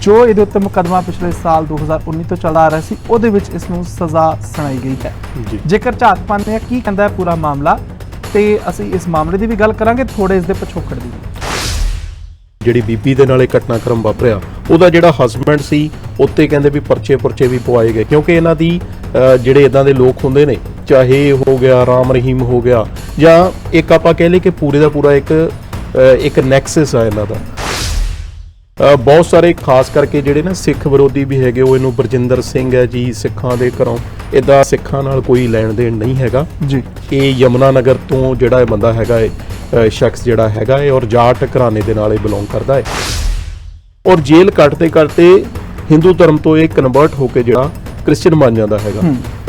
ਜੋ ਇਹਦੇ ਉੱਤੇ ਮੁਕੱਦਮਾ ਪਿਛਲੇ ਸਾਲ 2019 ਤੋਂ ਚੱਲਦਾ ਆ ਰਿਹਾ ਸੀ ਉਹਦੇ ਵਿੱਚ ਇਸ ਨੂੰ ਸਜ਼ਾ ਸੁਣਾਈ ਗਈ ਹੈ। ਜੇਕਰ ਝਾਤ ਪਾਉਂਦੇ ਆ ਕੀ ਕਹਿੰਦਾ ਹੈ ਪੂਰਾ ਮਾਮਲਾ? ਤੇ ਅਸੀਂ ਇਸ ਮਾਮਲੇ ਦੀ ਵੀ ਗੱਲ ਕਰਾਂਗੇ ਥੋੜੇ ਇਸ ਦੇ ਪਿਛੋਕੜ ਦੀ ਜਿਹੜੀ ਬੀਬੀ ਦੇ ਨਾਲ ਇਹ ਘਟਨਾਕ੍ਰਮ ਵਾਪਰਿਆ ਉਹਦਾ ਜਿਹੜਾ ਹਸਬੰਡ ਸੀ ਉੱਤੇ ਕਹਿੰਦੇ ਵੀ ਪਰਚੇ ਪਰਚੇ ਵੀ ਪਵਾਏ ਗਏ ਕਿਉਂਕਿ ਇਹਨਾਂ ਦੀ ਜਿਹੜੇ ਇਦਾਂ ਦੇ ਲੋਕ ਹੁੰਦੇ ਨੇ ਚਾਹੇ ਹੋ ਗਿਆ ਰਾਮ ਰਹੀਮ ਹੋ ਗਿਆ ਜਾਂ ਇੱਕ ਆਪਾਂ ਕਹਿ ਲਈਏ ਕਿ ਪੂਰੇ ਦਾ ਪੂਰਾ ਇੱਕ ਇੱਕ ਨੈਕਸਸ ਆ ਇਹਨਾਂ ਦਾ। ਬਹੁਤ ਸਾਰੇ ਖਾਸ ਕਰਕੇ ਜਿਹੜੇ ਨਾ ਸਿੱਖ ਵਿਰੋਧੀ ਵੀ ਹੈਗੇ ਉਹ ਇਹਨੂੰ ਬਰਜਿੰਦਰ ਸਿੰਘ ਹੈ ਜੀ ਸਿੱਖਾਂ ਦੇ ਘਰੋਂ। ਇਦਾਂ ਸਿੱਖਾਂ ਨਾਲ ਕੋਈ ਲੈਣ ਦੇਣ ਨਹੀਂ ਹੈਗਾ। ਜੀ। ਇਹ ਯਮਨਾ ਨਗਰ ਤੋਂ ਜਿਹੜਾ ਇਹ ਬੰਦਾ ਹੈਗਾ ਹੈ ਸ਼ਖਸ ਜਿਹੜਾ ਹੈਗਾ ਹੈ ਔਰ ਜਾਟ ਘਰਾਣੇ ਦੇ ਨਾਲ ਇਹ ਬਿਲੋਂਗ ਕਰਦਾ ਹੈ ਔਰ ਜੇਲ੍ਹ ਕੱਟਦੇ ਕੱਟਦੇ ਹਿੰਦੂ ਧਰਮ ਤੋਂ ਇਹ ਕਨਵਰਟ ਹੋ ਕੇ ਜਿਹੜਾ ਕ੍ਰਿਸਚੀਅਨ ਬਣ ਜਾਂਦਾ ਹੈਗਾ।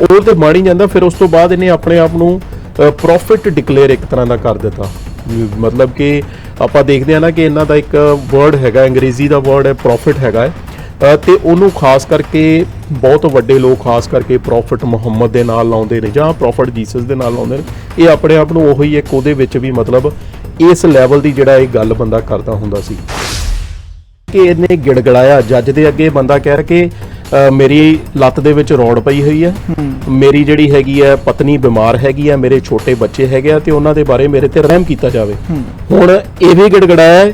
ਉਹ ਤੇ ਬਣ ਹੀ ਜਾਂਦਾ ਫਿਰ ਉਸ ਤੋਂ ਬਾਅਦ ਇਹਨੇ ਆਪਣੇ ਆਪ ਨੂੰ ਪ੍ਰੋਫਿਟ ਡਿਕਲੇਅਰ ਇੱਕ ਤਰ੍ਹਾਂ ਦਾ ਕਰ ਦਿੱਤਾ। ਮਤਲਬ ਕਿ ਆਪਾਂ ਦੇਖਦੇ ਆ ਨਾ ਕਿ ਇਹਨਾਂ ਦਾ ਇੱਕ ਵਰਡ ਹੈਗਾ, ਅੰਗਰੇਜ਼ੀ ਦਾ ਵਰਡ ਹੈ ਪ੍ਰੋਫਿਟ ਹੈਗਾ ਹੈ ਤੇ ਉਹਨੂੰ ਖਾਸ ਕਰਕੇ ਬਹੁਤ ਵੱਡੇ ਲੋਕ ਖਾਸ ਕਰਕੇ ਪ੍ਰੋਫਿਟ ਮੁਹੰਮਦ ਦੇ ਨਾਲ ਲਾਉਂਦੇ ਨੇ ਜਾਂ ਪ੍ਰੋਫਿਟ ਜੀਸਸ ਦੇ ਨਾਲ ਲਾਉਂਦੇ ਨੇ। ਇਹ ਆਪਣੇ ਆਪ ਨੂੰ ਉਹੀ ਇੱਕ ਉਹਦੇ ਵਿੱਚ ਵੀ ਮਤਲਬ ਇਸ ਲੈਵਲ ਦੀ ਜਿਹੜਾ ਇਹ ਗੱਲ ਬੰਦਾ ਕਰਦਾ ਹੁੰਦਾ ਸੀ। ਕਿ ਇਹਨੇ ਗਿੜਗੜਾਇਆ, ਜੱਜ ਦੇ ਅੱਗੇ ਬੰਦਾ ਕਹਿ ਰਿਹਾ ਕਿ ਮੇਰੀ ਲੱਤ ਦੇ ਵਿੱਚ ਰੋੜ ਪਈ ਹੋਈ ਹੈ। ਮੇਰੀ ਜਿਹੜੀ ਹੈਗੀ ਹੈ ਪਤਨੀ ਬਿਮਾਰ ਹੈਗੀ ਹੈ ਮੇਰੇ ਛੋਟੇ ਬੱਚੇ ਹੈਗੇ ਆ ਤੇ ਉਹਨਾਂ ਦੇ ਬਾਰੇ ਮੇਰੇ ਤੇ ਰਹਿਮ ਕੀਤਾ ਜਾਵੇ। ਹੁਣ ਇਹ ਵੀ ਗਿੜਗੜਾਇਆ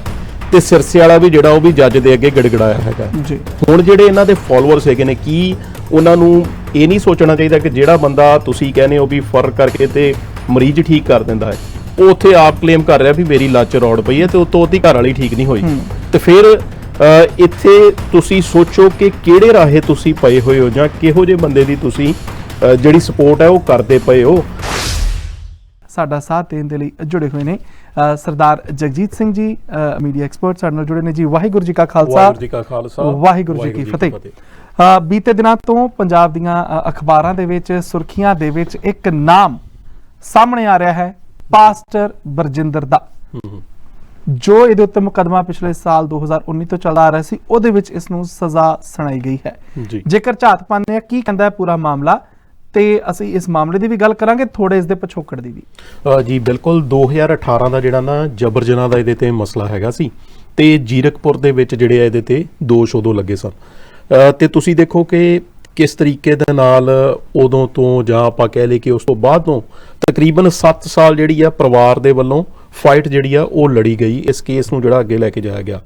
ਤੇ ਸਿਰਸੇ ਵਾਲਾ ਵੀ ਜਿਹੜਾ ਉਹ ਵੀ ਜੱਜ ਦੇ ਅੱਗੇ ਗਿੜਗੜਾਇਆ ਹੈਗਾ। ਜੀ। ਹੁਣ ਜਿਹੜੇ ਇਹਨਾਂ ਦੇ ਫਾਲੋਅਰਸ ਹੈਗੇ ਨੇ ਕੀ ਉਹਨਾਂ ਨੂੰ ਇਹ ਨਹੀਂ ਸੋਚਣਾ ਚਾਹੀਦਾ ਕਿ ਜਿਹੜਾ ਬੰਦਾ ਤੁਸੀਂ ਕਹਿੰਦੇ ਹੋ ਵੀ ਫਰ ਕਰਕੇ ਤੇ ਮਰੀਜ਼ ਠੀਕ ਕਰ ਦਿੰਦਾ ਹੈ। ਉਹ ਉੱਥੇ ਆਪ ਕਲੇਮ ਕਰ ਰਿਹਾ ਵੀ ਮੇਰੀ ਲੱਤ 'ਚ ਰੋੜ ਪਈ ਹੈ ਤੇ ਉਤੋਂ ਉਹਦੀ ਘਰ ਵਾਲੀ ਠੀਕ ਨਹੀਂ ਹੋਈ। ਤੇ ਫਿਰ ਇੱਥੇ ਤੁਸੀਂ ਸੋਚੋ ਕਿ ਕਿਹੜੇ ਰਾਹੇ ਤੁਸੀਂ ਪਏ ਹੋਏ ਹੋ ਜਾਂ ਕਿਹੋ ਜਿਹੇ ਬੰਦੇ ਦੀ ਤੁਸੀਂ ਜਿਹੜੀ ਸਪੋਰਟ ਹੈ ਉਹ ਕਰਦੇ ਪਏ ਹੋ? ਸਾਡਾ ਸਾਥ ਦੇਣ ਦੇ ਲਈ ਜੁੜੇ ਹੋਏ ਨੇ ਸਰਦਾਰ ਜਗਜੀਤ ਸਿੰਘ ਜੀ ਮੀਡੀਆ ਐਕਸਪਰਟ ਸਾਡੇ ਨਾਲ ਜੁੜੇ ਨੇ ਜੀ। ਵਾਹਿਗੁਰੂ ਜੀ ਕਾ ਖਾਲਸਾ। ਵਾਹਿਗੁਰੂ ਜੀ ਕਾ ਖਾਲਸਾ। ਵਾਹਿਗੁਰੂ ਜੀ ਕੀ ਫਤਿਹ। ਬੀਤੇ ਦਿਨਾਂ ਤੋਂ ਪੰਜਾਬ ਦੀਆਂ ਅਖਬਾਰਾਂ ਦੇ ਵਿੱਚ ਸੁਰਖੀਆਂ ਦੇ ਵਿੱਚ ਇੱਕ ਨਾਮ ਸਾਹਮਣੇ ਆ ਰਿਹਾ ਹੈ ਪਾਸਟਰ ਬਰਜਿੰਦਰ ਦਾ। ਜੋ ਇਹਦੇ ਉੱਤੇ ਮੁਕੱਦਮਾ ਪਿਛਲੇ ਸਾਲ 2019 ਤੋਂ ਚੱਲਦਾ ਆ ਰਿਹਾ ਸੀ ਉਹਦੇ ਵਿੱਚ ਇਸ ਨੂੰ ਸਜ਼ਾ ਸੁਣਾਈ ਗਈ ਹੈ। ਜੇਕਰ ਝਾਤ ਪਾਉਂਦੇ ਆ ਕੀ ਕਹਿੰਦਾ ਹੈ ਪੂਰਾ ਮਾਮਲਾ? ਤੇ ਅਸੀਂ ਇਸ ਮਾਮਲੇ ਦੀ ਵੀ ਗੱਲ ਕਰਾਂਗੇ ਥੋੜੇ ਇਸ ਦੇ ਪਿਛੋਕੜ ਦੀ ਵੀ। ਜੀ ਬਿਲਕੁਲ 2018 ਦਾ ਜਿਹੜਾ ਨਾ ਜਬਰ ਜਨਾਹ ਦਾ ਇਹਦੇ ਤੇ ਮਸਲਾ ਹੈਗਾ ਸੀ ਤੇ ਜੀਰਕਪੁਰ ਦੇ ਵਿੱਚ ਜਿਹੜੇ ਆ ਇਹਦੇ ਤੇ ਦੋਸ਼ ਉਦੋਂ ਲੱਗੇ ਸਨ। ਤੇ ਤੁਸੀਂ ਦੇਖੋ ਕਿ ਕਿਸ ਤਰੀਕੇ ਦੇ ਨਾਲ ਉਦੋਂ ਤੋਂ ਜਾਂ ਆਪਾਂ ਕਹਿ ਲਈਏ ਕਿ ਉਸ ਤੋਂ ਬਾਅਦ ਤੋਂ ਤਕਰੀਬਨ 7 ਸਾਲ ਜਿਹੜੀ ਆ ਪਰਿਵਾਰ ਦੇ ਵੱਲੋਂ ਫਾਈਟ ਜਿਹੜੀ ਆ, ਉਹ ਲੜੀ ਗਈ। ਇਸ ਕੇਸ ਨੂੰ ਜਿਹੜਾ ਅੱਗੇ ਲੈ ਕੇ ਜਾਇਆ ਗਿਆ।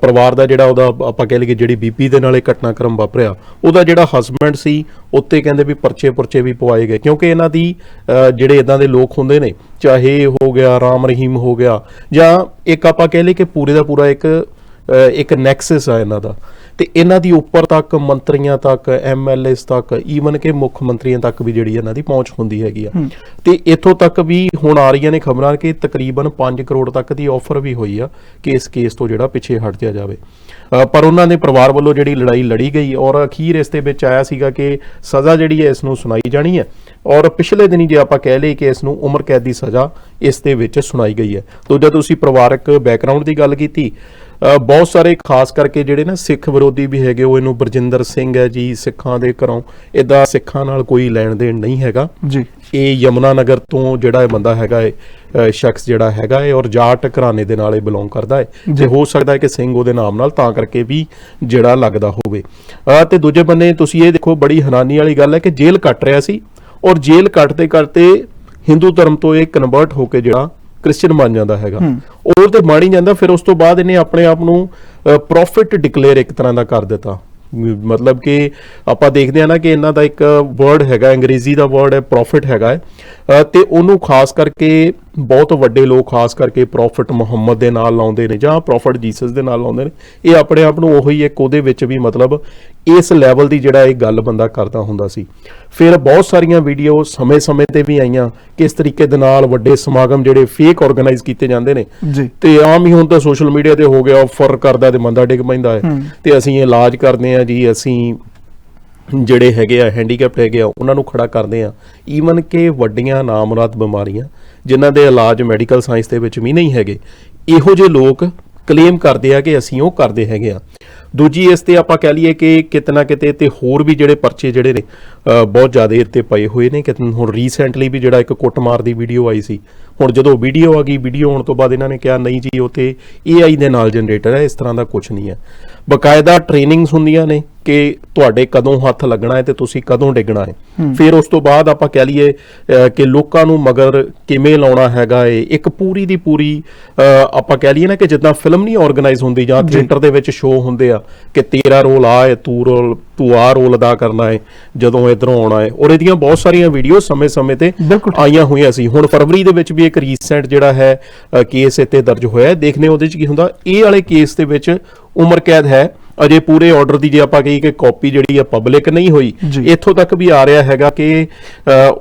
ਪਰਿਵਾਰ ਦਾ ਜਿਹੜਾ ਉਹਦਾ, ਆਪਾਂ ਕਹਿ ਲਈਏ ਜਿਹੜੀ ਬੀਬੀ ਦੇ ਨਾਲ ਇਹ ਘਟਨਾਕ੍ਰਮ ਵਾਪਰਿਆ, ਉਹਦਾ ਜਿਹੜਾ ਹਸਬੰਡ ਸੀ, ਉੱਤੇ ਕਹਿੰਦੇ ਵੀ ਪਰਚੇ ਪਰਚੇ ਵੀ ਪਵਾਏ ਗਏ। ਕਿਉਂਕਿ ਇਹਨਾਂ ਦੀ ਜਿਹੜੇ ਇਦਾਂ ਦੇ ਲੋਕ ਹੁੰਦੇ ਨੇ, ਚਾਹੇ ਹੋ ਗਿਆ, ਰਾਮ ਰਹੀਮ ਹੋ ਗਿਆ, ਜਾਂ ਇੱਕ ਆਪਾਂ ਕਹਿ ਲਈਏ ਕਿ ਪੂਰੇ ਦਾ ਪੂਰਾ ਇੱਕ ਇੱਕ ਨੈਕਸਸ ਆ ਇਹਨਾਂ ਦਾ। ਤੇ ਇਹਨਾਂ ਦੀ ਉੱਪਰ ਤੱਕ ਮੰਤਰੀਆਂ ਤੱਕ ਐਮਐਲਏਸ ਤੱਕ ਈਵਨ ਕਿ ਮੁੱਖ ਮੰਤਰੀਆਂ ਤੱਕ ਵੀ ਜਿਹੜੀ ਇਹਨਾਂ ਦੀ ਪਹੁੰਚ ਹੁੰਦੀ ਹੈਗੀ ਆ। ਤੇ ਇੱਥੋਂ ਤੱਕ ਵੀ ਹੁਣ ਆ ਰਹੀਆਂ ਨੇ ਖਬਰਾਂ ਕਿ ਤਕਰੀਬਨ 5 ਕਰੋੜ ਤੱਕ ਦੀ ਆਫਰ ਵੀ ਹੋਈ ਆ ਕਿ ਇਸ ਕੇਸ ਤੋਂ ਜਿਹੜਾ ਪਿੱਛੇ ਹਟ ਜਾ ਜਾਵੇ। ਪਰ ਉਹਨਾਂ ਦੇ ਪਰਿਵਾਰ ਵੱਲੋਂ ਜਿਹੜੀ ਲੜਾਈ ਲੜੀ ਗਈ ਔਰ ਅਖੀਰ ਇਸ ਦੇ ਵਿੱਚ ਆਇਆ ਸੀਗਾ ਕਿ ਸਜ਼ਾ ਜਿਹੜੀ ਹੈ ਇਸ ਨੂੰ ਸੁਣਾਈ ਜਾਣੀ ਹੈ। ਔਰ ਪਿਛਲੇ ਦਿਨੀ ਜੇ ਆਪਾਂ ਕਹਿ ਲਈਏ ਕਿ ਇਸ ਨੂੰ ਉਮਰ ਕੈਦ ਦੀ ਸਜ਼ਾ ਇਸ ਦੇ ਵਿੱਚ ਸੁਣਾਈ ਗਈ ਹੈ। ਦੂਜਾ ਤੁਸੀਂ ਪਰਿਵਾਰਕ ਬੈਕਗ੍ਰਾਉਂਡ ਦੀ ਗੱਲ ਕੀਤੀ ਬਹੁਤ ਸਾਰੇ ਖਾਸ ਕਰਕੇ ਜਿਹੜੇ ਨਾ ਸਿੱਖ ਵਿਰੋਧੀ ਵੀ ਹੈਗੇ ਉਹ ਇਹਨੂੰ ਬਰਜਿੰਦਰ ਸਿੰਘ ਹੈ ਜੀ ਸਿੱਖਾਂ ਦੇ ਘਰੋਂ। ਇਦਾਂ ਸਿੱਖਾਂ ਨਾਲ ਕੋਈ ਲੈਣ ਦੇਣ ਨਹੀਂ ਹੈਗਾ। ਜੀ। ਇਹ ਯਮਨਾ ਨਗਰ ਤੋਂ ਜਿਹੜਾ ਇਹ ਬੰਦਾ ਹੈਗਾ ਹੈ ਸ਼ਖਸ ਜਿਹੜਾ ਹੈਗਾ ਹੈ ਔਰ ਜਾਟ ਘਰਾਣੇ ਦੇ ਨਾਲ ਇਹ ਬਿਲੋਂਗ ਕਰਦਾ ਹੈ ਜੀ। ਤੇ ਹੋ ਸਕਦਾ ਹੈ ਕਿ ਸਿੰਘ ਉਹਦੇ ਨਾਮ ਨਾਲ ਤਾਂ ਕਰਕੇ ਵੀ ਜਿਹੜਾ ਲੱਗਦਾ ਹੋਵੇ। ਤੇ ਦੂਜੇ ਬੰਨੇ ਤੁਸੀਂ ਇਹ ਦੇਖੋ ਬੜੀ ਹੈਰਾਨੀ ਵਾਲੀ ਗੱਲ ਹੈ ਕਿ ਜੇਲ੍ਹ ਕੱਟ ਰਿਹਾ ਸੀ ਔਰ ਜੇਲ੍ਹ ਕੱਟਦੇ ਕੱਟਦੇ ਹਿੰਦੂ ਧਰਮ ਤੋਂ ਇਹ ਕਨਵਰਟ ਹੋ ਕੇ ਜਿਹੜਾ ਕ੍ਰਿਸਚੀਅਨ ਬਣ ਜਾਂਦਾ ਹੈਗਾ। ਉਹ ਤੇ ਬਣ ਹੀ ਜਾਂਦਾ ਫਿਰ ਉਸ ਤੋਂ ਬਾਅਦ ਇਹਨੇ ਆਪਣੇ ਆਪ ਨੂੰ ਪ੍ਰੋਫਿਟ ਡਿਕਲੇਅਰ ਇੱਕ ਤਰ੍ਹਾਂ ਦਾ ਕਰ ਦਿੱਤਾ। ਮਤਲਬ ਕਿ ਆਪਾਂ ਦੇਖਦੇ ਆ ਨਾ ਕਿ ਇਹਨਾਂ ਦਾ ਇੱਕ ਵਰਡ ਹੈਗਾ ਅੰਗਰੇਜ਼ੀ ਦਾ ਵਰਡ ਹੈ ਪ੍ਰੋਫਿਟ ਹੈਗਾ ਤੇ ਉਹਨੂੰ ਖਾਸ ਕਰਕੇ ਬਹੁਤ ਵੱਡੇ ਲੋਕ ਖਾਸ ਕਰਕੇ ਪ੍ਰੋਫਿਟ ਮੁਹੰਮਦ ਦੇ ਨਾਲ ਲਾਉਂਦੇ ਨੇ ਜਾਂ ਪ੍ਰੋਫਿਟ ਜੀਸਸ ਦੇ ਨਾਲ ਲਾਉਂਦੇ ਨੇ ਇਹ ਆਪਣੇ ਆਪ ਨੂੰ ਉਹੀ ਇੱਕ ਉਹਦੇ ਵਿੱਚ ਵੀ ਮਤਲਬ ਇਸ ਲੈਵਲ ਦੀ ਜਿਹੜਾ ਇਹ ਗੱਲ ਬੰਦਾ ਕਰਦਾ ਹੁੰਦਾ ਸੀ। ਫਿਰ ਬਹੁਤ ਸਾਰੀਆਂ ਵੀਡੀਓ ਸਮੇਂ-ਸਮੇਂ ਤੇ ਵੀ ਆਈਆਂ ਕਿਸ ਤਰੀਕੇ ਦੇ ਨਾਲ ਵੱਡੇ ਸਮਾਗਮ ਜਿਹੜੇ ਫੇਕ ਆਰਗੇਨਾਈਜ਼ ਕੀਤੇ ਜਾਂਦੇ ਨੇ। ਤੇ ਆਮ ਹੀ ਹੁਣ ਤਾਂ ਸੋਸ਼ਲ ਮੀਡੀਆ ਤੇ ਹੋ ਗਿਆ ਆਫਰ ਕਰਦਾ ਤੇ ਮੰਦਾ ਡਿੱਗ ਪੈਂਦਾ ਹੈ। ਹੂੰ। ਤੇ ਅਸੀਂ ਇਲਾਜ ਕਰਦੇ ਆ ਜੀ ਅਸੀਂ ਜਿਹੜੇ ਹੈਗੇ ਆ ਹੈਂਡੀਕੈਪਟ ਹੈਗੇ ਆ, ਉਹਨਾਂ ਨੂੰ ਖੜਾ ਕਰਦੇ ਆ। ਈਵਨ ਕਿ ਵੱਡੀਆਂ ਨਾਮਰਾਦ ਬਿਮਾਰੀਆਂ, ਜਿਨ੍ਹਾਂ ਦੇ ਇਲਾਜ ਮੈਡੀਕਲ ਸਾਇੰਸ ਦੇ ਵਿੱਚ ਵੀ ਨਹੀਂ ਹੈਗੇ, ਇਹੋ ਜਿਹੇ ਲੋਕ ਕਲੇਮ ਕਰਦੇ ਆ ਕਿ ਅਸੀਂ ਉਹ ਕਰਦੇ ਹੈਗੇ ਆ। ਦੂਜੀ ਇਸ ਤੇ ਆਪਾਂ ਕਹਿ ਲਈਏ ਕਿ ਕਿਤਨਾ ਕਿਤੇ ਤੇ ਹੋਰ ਵੀ ਜਿਹੜੇ ਪਰਚੇ ਜਿਹੜੇ ਨੇ ਬਹੁਤ ਜ਼ਿਆਦਾ ਇੱਥੇ ਪਏ ਹੋਏ ਨੇ। ਕਿ ਹੁਣ ਰੀਸੈਂਟਲੀ ਵੀ ਜਿਹੜਾ ਇੱਕ ਕੁੱਟਮਾਰ ਦੀ ਵੀਡੀਓ ਆਈ ਸੀ। ਹੁਣ ਜਦੋਂ ਵੀਡੀਓ ਆ ਗਈ ਵੀਡੀਓ ਆਉਣ ਤੋਂ ਬਾਅਦ ਇਹਨਾਂ ਨੇ ਕਿਹਾ, ਨਹੀਂ ਜੀ, ਉਹ ਤੇ AI ਦੇ ਨਾਲ ਜਨਰੇਟਰ ਹੈ, ਇਸ ਤਰ੍ਹਾਂ ਦਾ ਕੁਝ ਨਹੀਂ ਹੈ। ਬਕਾਇਦਾ ਟ੍ਰੇਨਿੰਗਸ ਹੁੰਦੀਆਂ ਨੇ ਕਿ ਤੁਹਾਡੇ ਕਦੋਂ ਹੱਥ ਲੱਗਣਾ ਹੈ ਤੇ ਤੁਸੀਂ ਕਦੋਂ ਡਿੱਗਣਾ ਹੈ। ਫਿਰ ਉਸ ਤੋਂ ਬਾਅਦ ਆਪਾਂ ਕਹਿ ਲਈਏ ਕਿ ਲੋਕਾਂ ਨੂੰ ਮਗਰ ਕਿਵੇਂ ਲਾਉਣਾ ਹੈਗਾ ਏ। ਇੱਕ ਪੂਰੀ ਦੀ ਪੂਰੀ ਆਪਾਂ ਕਹਿ ਲਈਏ ਨਾ ਕਿ ਜਿੱਦਾਂ ਫਿਲਮ ਨਹੀਂ ਆਰਗੇਨਾਈਜ਼ ਹੁੰਦੀ ਜਾਂ। ਥੀਏਟਰ ਦੇ ਵਿੱਚ ਸ਼ੋਅ ਹੁੰਦੇ ਆ ਕਿ ਤੇਰਾ ਰੋਲ ਆ ਹੈ ਤੂੰ ਰੋਲ ਤੂੰ ਆ ਰੋਲ ਅਦਾ ਕਰਨਾ ਹੈ ਜਦੋਂ ਇਧਰੋਂ ਆਉਣਾ ਹੈ ਔਰ ਇਹਦੀਆਂ ਬਹੁਤ ਸਾਰੀਆਂ ਵੀਡੀਓ ਸਮੇਂ-ਸਮੇਂ ਤੇ। ਆਈਆਂ ਹੋਈਆਂ ਸੀ। ਹੁਣ ਫਰਵਰੀ ਦੇ ਵਿੱਚ ਵੀ ਇੱਕ ਰੀਸੈਂਟ ਜਿਹੜਾ ਹੈ ਕੇਸ ਇੱਥੇ ਦਰਜ ਹੋਇਆ ਹੈ ਦੇਖਨੇ ਉਹਦੇ ਚ ਕੀ ਹੁੰਦਾ। ਇਹ ਵਾਲੇ ਕੇਸ ਦੇ ਵਿੱਚ ਉਮਰ ਕੈਦ ਹੈ। ਅਜੇ ਪੂਰੇ ਆਰਡਰ ਦੀ ਜੇ ਆਪਾਂ ਕਹੀਏ ਕਿ ਕਾਪੀ ਜਿਹੜੀ ਆ ਪਬਲਿਕ ਨਹੀਂ ਹੋਈ। ਇੱਥੋਂ ਤੱਕ ਵੀ ਆ ਰਿਹਾ ਹੈਗਾ ਕਿ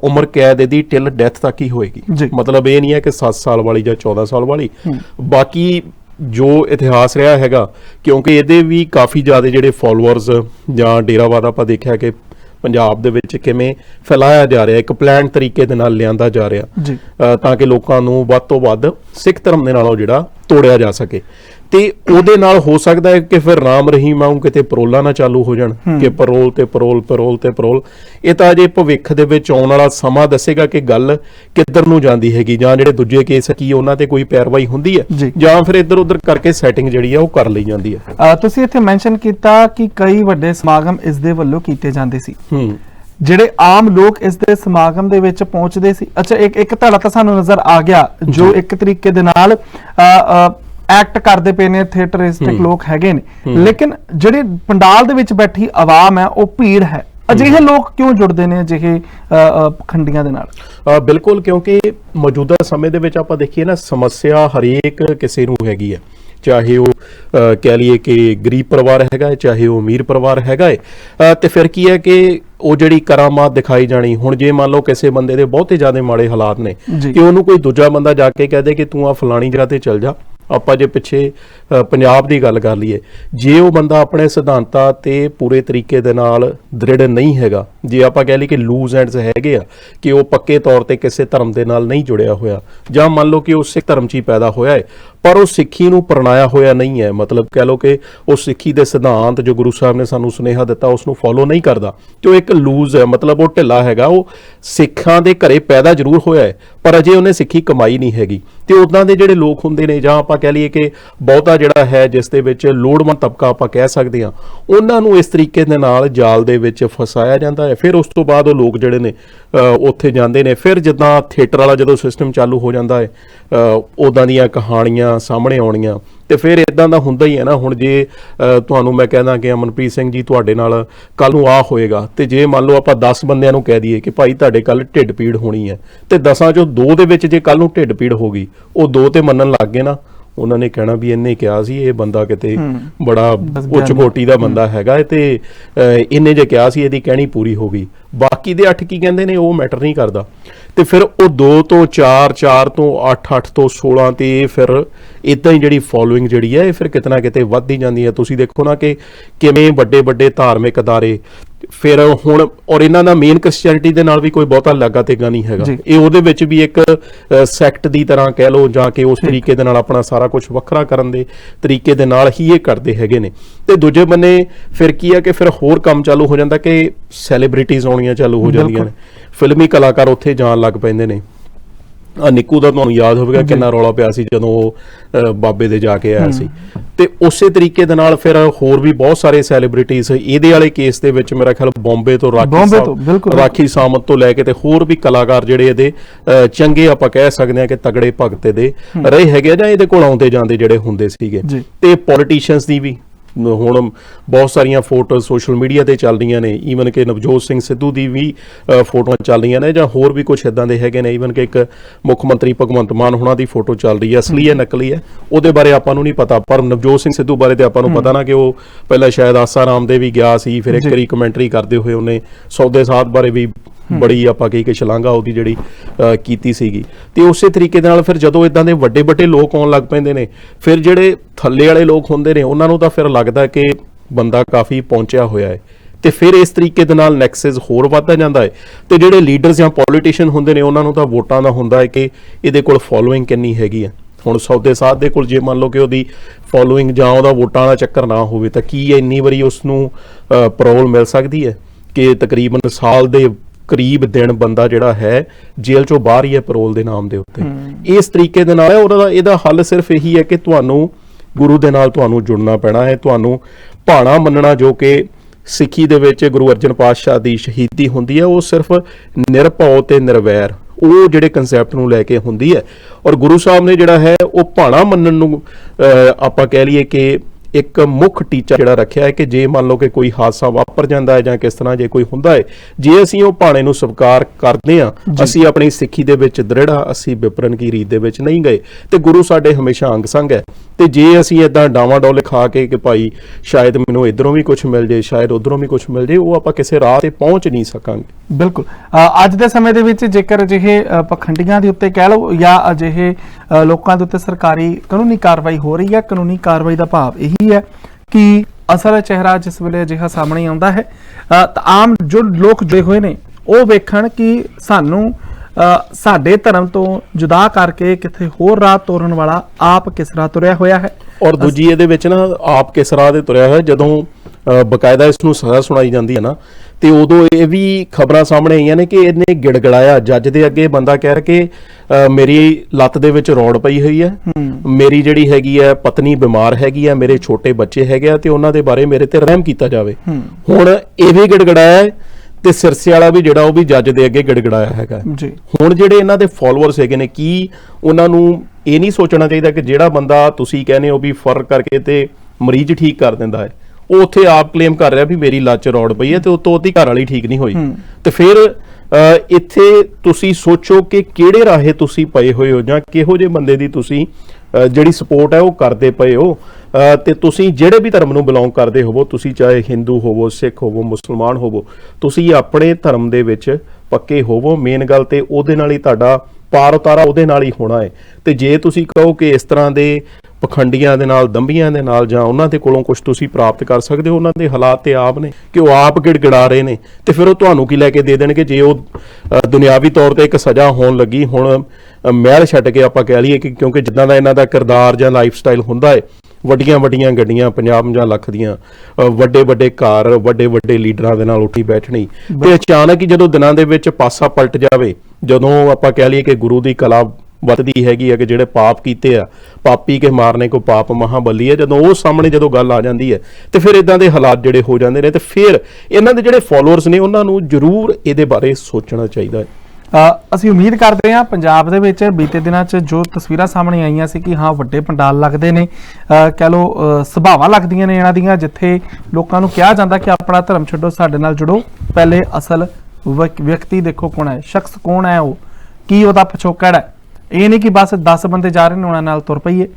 ਉਮਰ ਕੈਦ ਇਹਦੀ ਟਿਲ ਡੈਥ ਤੱਕ ਹੀ ਹੋਏਗੀ। ਮਤਲਬ ਇਹ ਨਹੀਂ ਹੈ ਕਿ 7 ਸਾਲ ਵਾਲੀ ਜਾਂ 14 ਸਾਲ ਵਾਲੀ। ਬਾਕੀ ਜੋ ਇਤਿਹਾਸ ਰਿਹਾ ਹੈਗਾ ਕਿਉਂਕਿ ਇਹਦੇ ਵੀ ਕਾਫੀ ਜ਼ਿਆਦਾ ਜਿਹੜੇ ਫਾਲੋਅਰਸ ਜਾਂ ਡੇਰਾਵਾਦ ਆਪਾਂ ਦੇਖਿਆ ਕਿ ਪੰਜਾਬ ਦੇ ਵਿੱਚ ਕਿਵੇਂ ਫੈਲਾਇਆ ਜਾ ਰਿਹਾ ਇੱਕ ਪਲਾਨ ਤਰੀਕੇ ਦੇ ਨਾਲ ਲਿਆਂਦਾ ਜਾ ਰਿਹਾ। ਤਾਂ ਕਿ ਲੋਕਾਂ ਨੂੰ ਵੱਧ ਤੋਂ ਵੱਧ ਸਿੱਖ ਧਰਮ ਦੇ ਨਾਲੋਂ ਜਿਹੜਾ ਤੋੜਿਆ ਜਾ ਸਕੇ। ਤੇ ਉਹਦੇ ਨਾਲ ਹੋ ਸਕਦਾ ਹੈ ਕਿ ਫਿਰ ਰਾਮ ਰਹੀਮ ਆਉਂ ਕਿਤੇ ਪਰੋਲਾ ਨਾ ਚਾਲੂ ਹੋ ਜਾਣ ਕਿ ਪਰੋਲ ਤੇ ਪਰੋਲ ਪਰੋਲ ਤੇ ਪਰੋਲ। ਇਹ ਤਾਂ ਅਜੇ ਭਵਿੱਖ ਦੇ ਵਿੱਚ ਆਉਣ ਵਾਲਾ ਸਮਾਂ ਦੱਸੇਗਾ ਕਿ ਗੱਲ ਕਿੱਧਰ ਨੂੰ ਜਾਂਦੀ ਹੈਗੀ ਜਾਂ ਜਿਹੜੇ ਦੂਜੇ ਕੇਸ ਕੀ ਉਹਨਾਂ ਤੇ ਕੋਈ ਪੈਰਵਾਈ ਹੁੰਦੀ। ਹੈ ਜਾਂ। ਫਿਰ ਇੱਧਰ ਉੱਧਰ ਕਰਕੇ ਸੈਟਿੰਗ ਜਿਹੜੀ ਆ ਉਹ ਕਰ ਲਈ ਜਾਂਦੀ ਹੈ। ਤੁਸੀਂ ਇੱਥੇ ਮੈਂਸ਼ਨ ਕੀਤਾ ਕਿ ਕਈ ਵੱਡੇ ਸਮਾਗਮ ਇਸ ਦੇ ਵੱਲੋਂ ਕੀਤੇ ਜਾਂਦੇ ਸੀ। ਹੂੰ। ਜਿਹੜੇ ਆਮ ਲੋਕ ਇਸ ਦੇ ਸਮਾਗਮ ਦੇ ਵਿੱਚ ਪਹੁੰਚਦੇ ਸੀ। ਅੱਛਾ ਇੱਕ ਇੱਕ ਧੜਾ ਤਾਂ ਸਾਨੂੰ ਨਜ਼ਰ ਆ ਗਿਆ ਜੋ ਇੱਕ ਤਰੀਕੇ ਦੇ ਨਾਲ ਐਕਟ ਕਰਦੇ ਪਏ ਨੇ ਥੀਏਟਰਿਸਟਿਕ ਲੋਕ ਹੈਗੇ ਨੇ। ਲੇਕਿਨ ਜਿਹੜੇ ਪੰਡਾਲ ਦੇ ਵਿੱਚ ਬੈਠੀ ਆਵਾਮ ਹੈ ਉਹ ਭੀੜ ਹੈ। ਅਜਿਹੇ ਲੋਕ ਕਿਉਂ ਜੁੜਦੇ ਨੇ ਅਜਿਹੇ ਖੰਡੀਆਂ ਦੇ ਨਾਲ? ਬਿਲਕੁਲ ਕਿਉਂਕਿ ਮੌਜੂਦਾ ਸਮੇਂ ਦੇ ਵਿੱਚ ਆਪਾਂ ਦੇਖੀਏ ਨਾ ਸਮੱਸਿਆ ਹਰੇਕ ਕਿਸੇ ਨੂੰ ਹੈਗੀ ਹੈ। ਚਾਹੇ ਉਹ ਕਹਿ ਲਈਏ ਕਿ ਗਰੀਬ ਪਰਿਵਾਰ ਹੈਗਾ ਹੈ ਚਾਹੇ ਉਹ ਅਮੀਰ ਪਰਿਵਾਰ ਹੈਗਾ ਤੇ ਫਿਰ ਕੀ ਹੈ ਕਿ ਉਹ ਜਿਹੜੀ ਕਰਾਮਾਤ ਦਿਖਾਈ ਜਾਣੀ ਹੁਣ ਜੇ ਮੰਨ ਲਓ ਕਿਸੇ ਬੰਦੇ ਦੇ ਬਹੁਤੇ ਜ਼ਿਆਦਾ ਮਾੜੇ ਹਾਲਾਤ ਨੇ। ਕਿ ਉਹਨੂੰ ਕੋਈ ਦੂਜਾ ਬੰਦਾ ਜਾ ਕੇ ਕਹਦੇ ਕਿ ਤੂੰ ਆ ਫਲਾਣੀ ਜਗ੍ਹਾ ਤੇ ਚੱਲ ਜਾ ਆਪਾਂ ਜੇ ਪਿੱਛੇ ਪੰਜਾਬ ਦੀ ਗੱਲ ਕਰ ਲਈਏ ਜੇ ਉਹ ਬੰਦਾ ਆਪਣੇ ਸਿਧਾਂਤਾਂ ਤੇ ਪੂਰੇ ਤਰੀਕੇ ਦੇ ਨਾਲ ਦ੍ਰਿੜ ਨਹੀਂ ਹੈਗਾ ਜੇ ਆਪਾਂ ਕਹਿ ਲਈਏ ਕਿ ਲੂਜ਼ ਐਂਡਸ ਹੈਗੇ ਆ ਕਿ ਉਹ ਪੱਕੇ ਤੌਰ ਤੇ ਕਿਸੇ ਧਰਮ ਦੇ ਨਾਲ ਨਹੀਂ ਜੁੜਿਆ ਹੋਇਆ ਜਾਂ ਮੰਨ ਲਓ ਕਿ ਉਹ ਸਿੱਖ ਧਰਮ 'ਚ ਹੀ ਪੈਦਾ ਹੋਇਆ ਹੈ ਪਰ ਉਹ ਸਿੱਖੀ ਨੂੰ ਪਰਣਾਇਆ ਹੋਇਆ ਨਹੀਂ ਹੈ ਮਤਲਬ ਕਹਿ ਲਓ ਕਿ ਉਹ ਸਿੱਖੀ ਦੇ ਸਿਧਾਂਤ ਜੋ ਗੁਰੂ ਸਾਹਿਬ ਨੇ ਸਾਨੂੰ ਸੁਨੇਹਾ ਦਿੱਤਾ ਉਸ ਨੂੰ ਫੋਲੋ ਨਹੀਂ ਕਰਦਾ ਤੇ ਉਹ ਇੱਕ ਇੱਕ ਲੂਜ਼ ਹੈ, ਮਤਲਬ ਉਹ ਢਿੱਲਾ ਹੈਗਾ, ਉਹ ਸਿੱਖਾਂ ਦੇ ਘਰੇ ਪੈਦਾ ਜ਼ਰੂਰ ਹੋਇਆ ਹੈ, ਪਰ ਅਜੇ ਉਹਨੇ ਸਿੱਖੀ ਕਮਾਈ ਨਹੀਂ ਹੈਗੀ। ਤੇ ਉਦਾਂ ਦੇ ਜਿਹੜੇ ਲੋਕ ਹੁੰਦੇ ਨੇ, ਜਾਂ ਆਪਾਂ ਕਹਿ ਲਈਏ ਕਿ ਬਹੁਤਾ ਜਿਹੜਾ ਹੈ, ਜਿਸ ਦੇ ਵਿੱਚ ਲੋੜਵੰਦ ਤਬਕਾ ਆਪਾਂ ਕਹਿ ਸਕਦੇ ਹਾਂ, ਉਹਨਾਂ ਨੂੰ ਇਸ ਤਰੀਕੇ ਦੇ ਨਾਲ ਜਾਲ ਦੇ ਵਿੱਚ ਫਸਾਇਆ ਜਾਂਦਾ ਹੈ। ਫਿਰ ਉਸ ਤੋਂ ਬਾਅਦ ਉਹ ਲੋਕ ਜਿਹੜੇ ਨੇ ਉੱਥੇ ਜਾਂਦੇ ਨੇ। ਫਿਰ ਜਿੱਦਾਂ ਥੀਏਟਰ ਵਾਲਾ ਜਦੋਂ ਸਿਸਟਮ ਚਾਲੂ ਹੋ ਜਾਂਦਾ ਹੈ ਉਦਾਂ ਦੀਆਂ ਕਹਾਣੀਆਂ ਸਾਹਮਣੇ ਆਉਣੀਆਂ। ਤੇ ਫਿਰ ਇਦਾਂ ਦਾ ਹੁੰਦਾ ਹੀ ਹੈ ਨਾ, ਹੁਣ ਜੇ ਤੁਹਾਨੂੰ ਮੈਂ ਕਹਿੰਦਾ ਕਿ ਅਮਨਪ੍ਰੀਤ ਸਿੰਘ ਜੀ ਤੁਹਾਡੇ ਨਾਲ ਕੱਲ ਨੂੰ ਆ ਹੋਏਗਾ, ਤੇ ਜੇ ਮੰਨ ਲਓ ਆਪਾਂ 10 ਬੰਦਿਆਂ ਨੂੰ ਕਹਿ ਦਈਏ ਕਿ ਭਾਈ ਤੁਹਾਡੇ ਕੱਲ ਢਿੱਡ ਪੀੜ ਹੋਣੀ ਹੈ, ਤੇ 10ਾਂ ਚੋਂ ਦੋ ਦੇ ਵਿੱਚ ਜੇ ਕੱਲ ਨੂੰ ਢਿੱਡ ਪੀੜ ਹੋ ਗਈ, ਉਹ ਦੋ ਤੇ ਮੰਨਣ ਲੱਗ ਗਏ ਨਾ ਉਹਨਾਂ ਨੇ ਕਹਿਣਾ ਵੀ ਇਹਨੇ ਕਿਹਾ ਸੀ ਇਹ ਬੰਦਾ ਕਿਤੇ ਬੜਾ ਉੱਚ। ਕੋਟੀ ਦਾ ਬੰਦਾ ਹੈਗਾ ਤੇ ਇਹਨੇ ਜੇ ਕਿਹਾ ਸੀ ਇਹਦੀ ਕਹਿਣੀ ਪੂਰੀ ਹੋ ਗਈ। ਬਾਕੀ ਦੇ 8 ਕੀ ਕਹਿੰਦੇ ਨੇ ਉਹ ਮੈਟਰ ਨਹੀਂ ਕਰਦਾ। ਤੇ ਫਿਰ ਉਹ 2 ਤੋਂ 4 4 ਤੋਂ 8 8 ਤੋਂ 16 ਤੇ ਫਿਰ ਇਦਾਂ ਹੀ ਜਿਹੜੀ ਫੋਲੋਇੰਗ ਜਿਹੜੀ ਹੈ ਇਹ ਫਿਰ ਕਿਤਨਾ ਕਿਤੇ ਵੱਧਦੀ ਜਾਂਦੀ ਹੈ। ਤੁਸੀਂ ਦੇਖੋ ਨਾ ਕਿ ਕਿਵੇਂ ਵੱਡੇ ਵੱਡੇ ਧਾਰਮਿਕ ਅਦਾਰੇ ਫਿਰ ਹੁਣ ਔਰ ਇਹਨਾਂ ਦਾ ਮੇਨ ਕ੍ਰਿਸਚੀਅਨਿਟੀ ਦੇ ਨਾਲ ਵੀ ਕੋਈ ਬਹੁਤਾ ਲਾਗਾ ਤੇਗਾ ਨਹੀਂ ਹੈਗਾ। ਇਹ ਉਹਦੇ ਵਿੱਚ ਵੀ ਇੱਕ ਸੈਕਟ ਦੀ ਤਰ੍ਹਾਂ ਕਹਿ ਲਓ ਜਾਂ ਕਿ ਉਸ ਤਰੀਕੇ ਦੇ ਨਾਲ ਆਪਣਾ ਸਾਰਾ ਕੁਝ ਵੱਖਰਾ ਕਰਨ ਦੇ ਤਰੀਕੇ ਦੇ ਨਾਲ ਹੀ ਇਹ ਕਰਦੇ ਹੈਗੇ ਨੇ। ਤੇ ਦੂਜੇ ਬੰਨੇ ਫਿਰ ਕੀ ਹੈ ਕਿ ਫਿਰ ਹੋਰ ਕੰਮ ਚਾਲੂ ਹੋ ਜਾਂਦਾ ਕਿ ਸੈਲੀਬ੍ਰਿਟੀਜ਼ ਆਉਣੀਆਂ ਚਾਲੂ ਹੋ ਜਾਂਦੀਆਂ ਨੇ। ਫਿਲਮੀ ਕਲਾਕਾਰ ਉੱਥੇ ਜਾਣ ਲੱਗ ਪੈਂਦੇ ਨੇ। ਆ ਨਿੱਕੂ ਦਾ ਤੁਹਾਨੂੰ ਯਾਦ ਹੋਵੇਗਾ ਕਿੰਨਾ ਰੌਲਾ ਪਿਆ ਸੀ ਜਦੋਂ ਉਹ ਬਾਬੇ ਦੇ ਜਾ ਕੇ ਆਇਆ ਸੀ। ਤੇ ਉਸੇ ਤਰੀਕੇ ਦੇ ਨਾਲ ਫਿਰ ਹੋਰ ਵੀ ਬਹੁਤ ਸਾਰੇ ਸੈਲੀਬ੍ਰਿਟੀਜ਼ ਇਹਦੇ ਵਾਲੇ ਕੇਸ ਦੇ ਵਿੱਚ ਮੇਰਾ ਖਿਆਲ ਬੰਬੇ ਤੋਂ ਰਾਖੀ ਸਾਹਿਬ-। ਰਾਖੀ ਸਾਮਤ ਤੋਂ ਲੈ ਕੇ ਤੇ ਹੋਰ ਵੀ ਕਲਾਕਾਰ ਜਿਹੜੇ ਇਹਦੇ ਚੰਗੇ ਆਪਾਂ ਕਹਿ ਸਕਦੇ ਹਾਂ ਕਿ ਤਗੜੇ ਭਗਤ ਦੇ ਰਹੇ ਹੈਗੇ ਆ ਜਾਂ ਇਹਦੇ ਕੋਲ ਆਉਂਦੇ ਜਾਂਦੇ ਜਿਹੜੇ ਹੁੰਦੇ ਸੀਗੇ। ਤੇ ਪੋਲੀਟੀਸ਼ੀਅਨਸ ਦੀ ਵੀ ਹੁਣ ਬਹੁਤ ਸਾਰੀਆਂ ਫੋਟੋਜ਼ ਸੋਸ਼ਲ ਮੀਡੀਆ ਤੇ ਚੱਲ ਰਹੀਆਂ ਨੇ। ਈਵਨ ਕਿ ਨਵਜੋਤ ਸਿੰਘ ਸਿੱਧੂ ਦੀ ਵੀ ਫੋਟੋਆਂ ਚੱਲ ਰਹੀਆਂ ਨੇ ਜਾਂ ਹੋਰ ਵੀ ਕੁਝ ਇਦਾਂ ਦੇ ਹੈਗੇ ਨੇ। ਈਵਨ ਕਿ ਇੱਕ ਮੁੱਖ ਮੰਤਰੀ ਭਗਵੰਤ ਮਾਨ ਹੁਣਾਂ ਦੀ ਫੋਟੋ ਚੱਲ ਰਹੀ ਹੈ। ਅਸਲੀ ਹੈ ਨਕਲੀ ਹੈ ਉਹਦੇ ਬਾਰੇ ਆਪਾਂ ਨੂੰ ਨਹੀਂ ਪਤਾ। ਪਰ ਨਵਜੋਤ ਸਿੰਘ ਸਿੱਧੂ ਬਾਰੇ ਤੇ ਆਪਾਂ ਨੂੰ ਪਤਾ ਨਾ ਕਿ ਉਹ ਪਹਿਲਾਂ ਸ਼ਾਇਦ ਆਸਾ ਰਾਮ ਦੇ ਵੀ ਗਿਆ ਸੀ ਫਿਰ ਇੱਕ। ਵਾਰੀ ਕਮੈਂਟਰੀ ਕਰਦੇ ਹੋਏ ਉਹਨੇ ਸੌਦੇ ਸਾਧ ਬਾਰੇ ਵੀ ਬੜੀ ਆਪਾਂ ਕਹੀ ਕਿ ਸ਼ਲਾਘਾ ਉਹਦੀ ਜਿਹੜੀ ਕੀਤੀ ਸੀਗੀ। ਤੇ ਉਸੇ ਤਰੀਕੇ ਦੇ ਨਾਲ ਫਿਰ ਜਦੋਂ ਇਦਾਂ ਦੇ ਵੱਡੇ ਵੱਡੇ ਲੋਕ ਆਉਣ ਲੱਗ ਪੈਂਦੇ ਨੇ, ਫਿਰ ਜਿਹੜੇ ਥੱਲੇ ਵਾਲੇ ਲੋਕ ਹੁੰਦੇ ਨੇ, ਉਹਨਾਂ ਨੂੰ ਤਾਂ ਫਿਰ ਲੱਗਦਾ ਕਿ ਬੰਦਾ ਕਾਫੀ ਪਹੁੰਚਿਆ ਹੋਇਆ ਹੈ। ਤੇ ਫਿਰ ਇਸ ਤਰੀਕੇ ਦੇ ਨਾਲ ਨੈਕਸਸ ਹੋਰ ਵੱਧਦਾ ਜਾਂਦਾ ਹੈ। ਤੇ ਜਿਹੜੇ ਲੀਡਰਸ ਜਾਂ ਪੋਲੀਟੀਸ਼ੀਅਨ ਹੁੰਦੇ ਨੇ, ਉਹਨਾਂ ਨੂੰ ਤਾਂ ਵੋਟਾਂ ਦਾ ਹੁੰਦਾ ਹੈ ਕਿ ਇਹਦੇ ਕੋਲ ਫੋਲੋਇੰਗ ਕਿੰਨੀ ਹੈਗੀ ਹੈ। ਹੁਣ ਸੌਦੇ ਸਾਧ ਦੇ ਕੋਲ ਜੇ ਮੰਨ ਲਓ ਕਿ ਉਹਦੀ ਫੋਲੋਇੰਗ ਜਾਂ ਉਹਦਾ ਵੋਟਾਂ ਦਾ ਚੱਕਰ ਨਾ ਹੋਵੇ, ਤਾਂ ਕੀ ਇੰਨੀ ਵਾਰੀ ਉਸ ਨੂੰ ਪਰੋਲ ਮਿਲ ਸਕਦੀ ਹੈ? ਕਿ ਤਕਰੀਬਨ ਸਾਲ ਦੇ ਕਰੀਬ ਦਿਨ ਬੰਦਾ ਜਿਹੜਾ ਹੈ ਜੇਲ੍ਹ ਚੋਂ ਬਾਹਰ ਹੀ ਹੈ ਪਰੋਲ ਦੇ ਨਾਮ ਦੇ ਉੱਤੇ। ਇਸ ਤਰੀਕੇ ਦੇ ਨਾਲ ਉਹਦਾ ਦਾ ਇਹਦਾ ਹੱਲ ਸਿਰਫ ਇਹੀ ਹੈ ਕਿ ਤੁਹਾਨੂੰ ਗੁਰੂ ਦੇ ਨਾਲ ਤੁਹਾਨੂੰ ਜੁੜਨਾ ਪੈਣਾ ਹੈ ਤੁਹਾਨੂੰ ਭਾਣਾ ਮੰਨਣਾ ਜੋ ਕਿ ਸਿੱਖੀ ਦੇ ਵਿੱਚ ਗੁਰੂ ਅਰਜਨ ਪਾਤਸ਼ਾਹ ਦੀ ਸ਼ਹੀਦੀ ਹੁੰਦੀ ਹੈ ਉਹ ਸਿਰਫ ਨਿਰਭਉ ਤੇ ਨਿਰਵੈਰ ਉਹ ਜਿਹੜੇ ਕਨਸੈਪਟ ਨੂੰ ਲੈ ਕੇ ਹੁੰਦੀ ਹੈ। ਔਰ ਗੁਰੂ ਸਾਹਿਬ ਨੇ ਜਿਹੜਾ ਹੈ ਉਹ ਭਾਣਾ ਮੰਨਣ ਨੂੰ ਆਪਾਂ ਕਹਿ ਲਈਏ ਕਿ ਇੱਕ ਮੁੱਖ ਟੀਚਾ ਜਿਹੜਾ ਰੱਖਿਆ ਹੈ ਕਿ ਜੇ ਮੰਨ ਲਓ ਕਿ ਕੋਈ ਹਾਦਸਾ ਵਾਪਰ ਜਾਂਦਾ ਹੈ ਜਾਂ ਕਿਸ ਤਰ੍ਹਾਂ ਜੇ ਕੋਈ ਹੁੰਦਾ ਹੈ ਜੇ ਅਸੀਂ ਉਹ ਭਾਣੇ ਨੂੰ ਸਵੀਕਾਰ ਕਰਦੇ ਹਾਂ ਅਸੀਂ ਆਪਣੀ ਸਿੱਖੀ ਦੇ ਵਿੱਚ ਦ੍ਰਿੜਾ ਅਸੀਂ ਵਿਪਰਨ ਕੀ ਰੀਤ ਦੇ ਵਿੱਚ ਨਹੀਂ ਗਏ ਤੇ ਗੁਰੂ ਸਾਡੇ ਹਮੇਸ਼ਾ ਅੰਗ ਸੰਗ ਹੈ। ਤੇ ਜੇ ਅਸੀਂ ਇਦਾਂ ਡਾਵਾਂ ਡੋਲੇ ਖਾ ਕੇ ਕਿ ਭਾਈ ਸ਼ਾਇਦ ਮੈਨੂੰ ਇਧਰੋਂ ਵੀ ਕੁਝ ਮਿਲ ਜੇ, ਸ਼ਾਇਦ ਉਧਰੋਂ ਵੀ ਕੁਝ ਮਿਲ ਜੇ, ਉਹ ਆਪਾਂ ਕਿਸੇ ਰਾਹ ਤੇ ਪਹੁੰਚ ਨਹੀਂ ਸਕਾਂਗੇ। ਬਿਲਕੁਲ। ਅੱਜ ਦੇ ਸਮੇਂ ਦੇ ਵਿੱਚ ਜੇਕਰ ਅਜਿਹੇ ਪਖੰਡੀਆਂ ਦੇ ਉੱਤੇ ਕਹਿ ਲਓ ਜਾਂ ਅਜਿਹੇ ਲੋਕਾਂ ਦੇ ਉੱਤੇ ਸਰਕਾਰੀ ਕਾਨੂੰਨੀ ਕਾਰਵਾਈ ਹੋ ਰਹੀ ਹੈ, ਕਾਨੂੰਨੀ ਕਾਰਵਾਈ ਦਾ ਭਾਵ ਇਹੀ ਹੈ ਕਿ ਅਸਲ ਚਿਹਰਾ ਜਿਸ ਵੇਲੇ ਅਜਿਹਾ ਸਾਹਮਣੇ ਆਉਂਦਾ ਹੈ ਤਾਂ ਆਮ ਜੋ ਲੋਕ ਜੁੜੇ ਹੋਏ ਨੇ, ਉਹ ਵੇਖਣ ਕਿ ਸਾਨੂੰ ਸਾਡੇ ਧਰਮ ਤੋਂ ਜੁਦਾ ਕਰਕੇ ਕਿਤੇ ਹੋਰ ਰਾਹ ਤੋਰਨ ਵਾਲਾ ਆਪ ਕਿਸ ਰਾਹ ਤੁਰਿਆ ਹੋਇਆ ਹੈ? ਔਰ ਦੂਜੀ ਇਹਦੇ ਵਿੱਚ ਨਾ ਆਪ ਕਿਸ ਰਾਹ ਦੇ ਤੁਰਿਆ ਹੋਇਆ ਜਦੋਂ ਬਕਾਇਦਾ ਇਸ ਨੂੰ ਸਜ਼ਾ ਸੁਣਾਈ ਜਾਂਦੀ ਹੈ ਨਾ ਤੇ ਉਦੋਂ ਇਹ ਵੀ ਖਬਰਾਂ ਸਾਹਮਣੇ ਆਈਆਂ ਨੇ ਕਿ ਇਹਨੇ ਗਿੜਗੜਾਇਆ ਜੱਜ ਦੇ ਅੱਗੇ ਬੰਦਾ ਕਹਿ ਰਿਹਾ ਕਿ ਮੇਰੀ ਲੱਤ ਦੇ ਵਿੱਚ ਰੋੜ ਪਈ ਹੋਈ ਹੈ ਮੇਰੀ ਜਿਹੜੀ ਹੈਗੀ ਹੈ ਪਤਨੀ ਬਿਮਾਰ ਹੈਗੀ ਆ ਮੇਰੇ ਛੋਟੇ ਬੱਚੇ ਹੈਗੇ ਆ ਤੇ ਉਹਨਾਂ ਦੇ ਬਾਰੇ ਮੇਰੇ ਤੇ ਰਹਿਮ ਕੀਤਾ ਜਾਵੇ। ਹੁਣ ਇਹ ਵੀ ਗਿੜਗੜਾਇਆ ਹੈ ਤੇ ਸਿਰਸੇ ਵਾਲਾ ਵੀ ਜਿਹੜਾ ਉਹ ਵੀ ਜੱਜ ਦੇ ਅੱਗੇ ਗਿੜਗੜਾਇਆ ਹੈਗਾ। ਜੀ। ਹੁਣ ਜਿਹੜੇ ਇਹਨਾਂ ਦੇ ਫਾਲੋਅਰਸ ਹੈਗੇ ਨੇ ਕੀ ਉਹਨਾਂ ਨੂੰ ਇਹ ਨਹੀਂ ਸੋਚਣਾ ਚਾਹੀਦਾ ਕਿ ਜਿਹੜਾ ਬੰਦਾ ਤੁਸੀਂ ਕਹਿੰਦੇ ਹੋ ਵੀ ਫ਼ਰਕ ਕਰਕੇ ਤੇ ਮਰੀਜ਼ ਠੀਕ ਕਰ ਦਿੰਦਾ ਹੈ ਉਹ ਉੱਥੇ ਆਪ ਕਲੇਮ ਕਰ ਰਿਹਾ ਵੀ ਮੇਰੀ ਲੱਚ ਰੋੜ ਪਈ ਹੈ ਤੇ ਉਹ ਤੋਂ ਉਹਦੀ ਘਰ ਵਾਲੀ ਠੀਕ ਨਹੀਂ ਹੋਈ। ਤੇ ਫਿਰ ਇੱਥੇ ਤੁਸੀਂ ਸੋਚੋ ਕਿ ਕਿਹੜੇ ਰਾਹੇ ਤੁਸੀਂ ਪਏ ਹੋਏ ਹੋ ਜਾਂ ਕਿਹੋ ਜਿਹੇ ਬੰਦੇ ਦੀ ਤੁਸੀਂ ਜਿਹੜੀ ਸਪੋਰਟ ਹੈ ਉਹ ਕਰਦੇ ਪਏ ਹੋ। ਅ, ਤੇ ਤੁਸੀਂ ਜਿਹੜੇ ਵੀ ਧਰਮ ਨੂੰ ਬਿਲੋਂਗ ਕਰਦੇ ਹੋਵੋ ਤੁਸੀਂ ਚਾਹੇ ਹਿੰਦੂ ਹੋਵੋ ਸਿੱਖ ਹੋਵੋ ਮੁਸਲਮਾਨ ਹੋਵੋ ਤੁਸੀਂ ਆਪਣੇ ਧਰਮ ਦੇ ਵਿੱਚ ਪੱਕੇ ਹੋਵੋ। ਮੇਨ ਗੱਲ ਤੇ ਉਹਦੇ ਨਾਲ ਹੀ ਤੁਹਾਡਾ ਪਾਰ ਉਤਾਰਾ ਉਹਦੇ ਨਾਲ ਹੀ ਹੋਣਾ ਹੈ। ਤੇ ਜੇ ਤੁਸੀਂ ਕਹੋ ਕਿ ਇਸ ਤਰ੍ਹਾਂ ਦੇ ਪਖੰਡੀਆਂ ਦੇ ਨਾਲ ਦੰਬੀਆਂ ਦੇ ਨਾਲ ਜਾਂ ਉਹਨਾਂ ਦੇ ਕੋਲੋਂ ਕੁਝ ਤੁਸੀਂ ਪ੍ਰਾਪਤ ਕਰ ਸਕਦੇ ਹੋ, ਉਹਨਾਂ ਦੇ ਹਾਲਾਤ ਤੇ ਆਪ ਨੇ ਕਿ ਉਹ ਆਪ ਗਿੜਗੜਾ ਰਹੇ ਨੇ। ਤੇ ਫਿਰ ਉਹ ਤੁਹਾਨੂੰ ਕੀ ਲੈ ਕੇ ਦੇ ਦੇਣਗੇ? ਜੇ ਉਹ ਦੁਨਿਆਵੀ ਤੌਰ ਤੇ ਇੱਕ ਸਜ਼ਾ ਹੋਣ ਲੱਗੀ, ਹੁਣ ਮਹਿਲ ਛੱਡ ਕੇ ਆਪਾਂ ਕਹਿ ਲਈਏ ਕਿ ਕਿਉਂਕਿ ਜਿੱਦਾਂ ਦਾ ਇਹਨਾਂ ਦਾ ਕਿਰਦਾਰ ਜਾਂ ਲਾਈਫ ਸਟਾਈਲ ਹੁੰਦਾ ਹੈ ਵੱਡੀਆਂ ਵੱਡੀਆਂ ਗੱਡੀਆਂ 50 ਜਾਂ ਲੱਖ ਦੀਆਂ ਵੱਡੇ ਵੱਡੇ ਘਰ, ਵੱਡੇ ਵੱਡੇ ਲੀਡਰਾਂ ਦੇ ਨਾਲ ਉੱਠੀ ਬੈਠਣੀ। ਤੇ ਅਚਾਨਕ ਹੀ ਜਦੋਂ ਦਿਨਾਂ ਦੇ ਵਿੱਚ ਪਾਸਾ ਪਲਟ ਜਾਵੇ, ਜਦੋਂ ਆਪਾਂ ਕਹਿ ਲਈਏ ਕਿ ਗੁਰੂ ਦੀ ਕਲਾ ਵਰਤਦੀ ਹੈਗੀ ਆ ਕਿ ਜਿਹੜੇ ਪਾਪ ਕੀਤੇ ਆ ਪਾਪੀ ਕੇ ਮਾਰਨੇ ਕੋ ਪਾਪ ਮਹਾਬਲੀ ਹੈ ਜਦੋਂ ਉਹ ਸਾਹਮਣੇ ਜਦੋਂ ਗੱਲ ਆ ਜਾਂਦੀ ਹੈ ਤੇ ਫਿਰ ਇਦਾਂ ਦੇ ਹਾਲਾਤ ਜਿਹੜੇ ਹੋ ਜਾਂਦੇ ਨੇ ਤੇ ਫਿਰ ਇਹਨਾਂ ਦੇ ਜਿਹੜੇ ਫਾਲੋਅਰਸ ਨੇ ਉਹਨਾਂ ਨੂੰ ਜ਼ਰੂਰ ਇਹਦੇ ਬਾਰੇ ਸੋਚਣਾ ਚਾਹੀਦਾ ਹੈ। ਅਸੀਂ ਉਮੀਦ ਕਰਦੇ ਹਾਂ ਪੰਜਾਬ ਦੇ ਵਿੱਚ ਬੀਤੇ ਦਿਨਾਂ 'ਚ ਜੋ ਤਸਵੀਰਾਂ ਸਾਹਮਣੇ ਆਈਆਂ ਸੀ ਕਿ ਹਾਂ ਵੱਡੇ ਪੰਡਾਲ ਲੱਗਦੇ ਨੇ। ਅ, ਕਹਿ ਲੋ ਸੁਭਾਵਾਂ ਲੱਗਦੀਆਂ ਨੇ ਇਹਨਾਂ ਦੀਆਂ ਜਿੱਥੇ ਲੋਕਾਂ ਨੂੰ ਕਿਹਾ ਜਾਂਦਾ ਕਿ ਆਪਣਾ ਧਰਮ ਛੱਡੋ ਸਾਡੇ ਨਾਲ ਜੁੜੋ। ਪਹਿਲੇ ਅਸਲ ਵਿਅਕ- ਵਿਅਕਤੀ ਦੇਖੋ ਕੌਣ ਹੈ ਸ਼ਖਸ ਕੌਣ ਹੈ ਉਹ? ਕੀ ਉਹਦਾ ਪਿਛੋਕੜ ਹੈ? ਇਹ ਨਹੀਂ ਕਿ ਬਸ 10 ਬੰਦੇ ਜਾ ਰਹੇ ਨੇ, ਉਹਨਾਂ ਨਾਲ ਤੁਰ ਪਈਏ।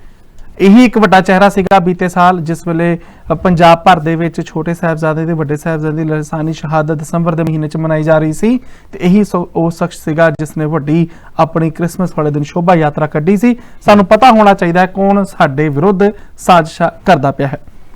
ਇਹੀ ਇੱਕ ਵੱਡਾ ਚਿਹਰਾ ਸੀਗਾ ਬੀਤੇ ਸਾਲ, ਜਿਸ ਵੇਲੇ ਪੰਜਾਬ ਭਰ ਦੇ ਵਿੱਚ ਛੋਟੇ ਸਾਹਿਬਜ਼ਾਦੇ ਤੇ ਵੱਡੇ ਸਾਹਿਬਜ਼ਾਦੇ ਦੀ ਲਸਾਨੀ ਸ਼ਹਾਦਤ ਦਸੰਬਰ ਦੇ ਮਹੀਨੇ 'ਚ ਮਨਾਈ ਜਾ ਰਹੀ ਸੀ। ਤੇ ਇਹੀ ਸੋ- ਉਹ ਸ਼ਖਸ ਸੀਗਾ ਜਿਸ ਨੇ ਵੱਡੀ ਆਪਣੀ ਕ੍ਰਿਸਮਸ ਵਾਲੇ ਦਿਨ ਸ਼ੋਭਾ ਯਾਤਰਾ ਕੱਢੀ ਸੀ। ਸਾਨੂੰ ਪਤਾ ਹੋਣਾ ਚਾਹੀਦਾ ਹੈ ਕੌਣ ਸਾਡੇ ਵਿਰੁੱਧ ਸਾਜ਼ਿਸ਼ਾਂ ਕਰਦਾ ਪਿਆ ਹੈ।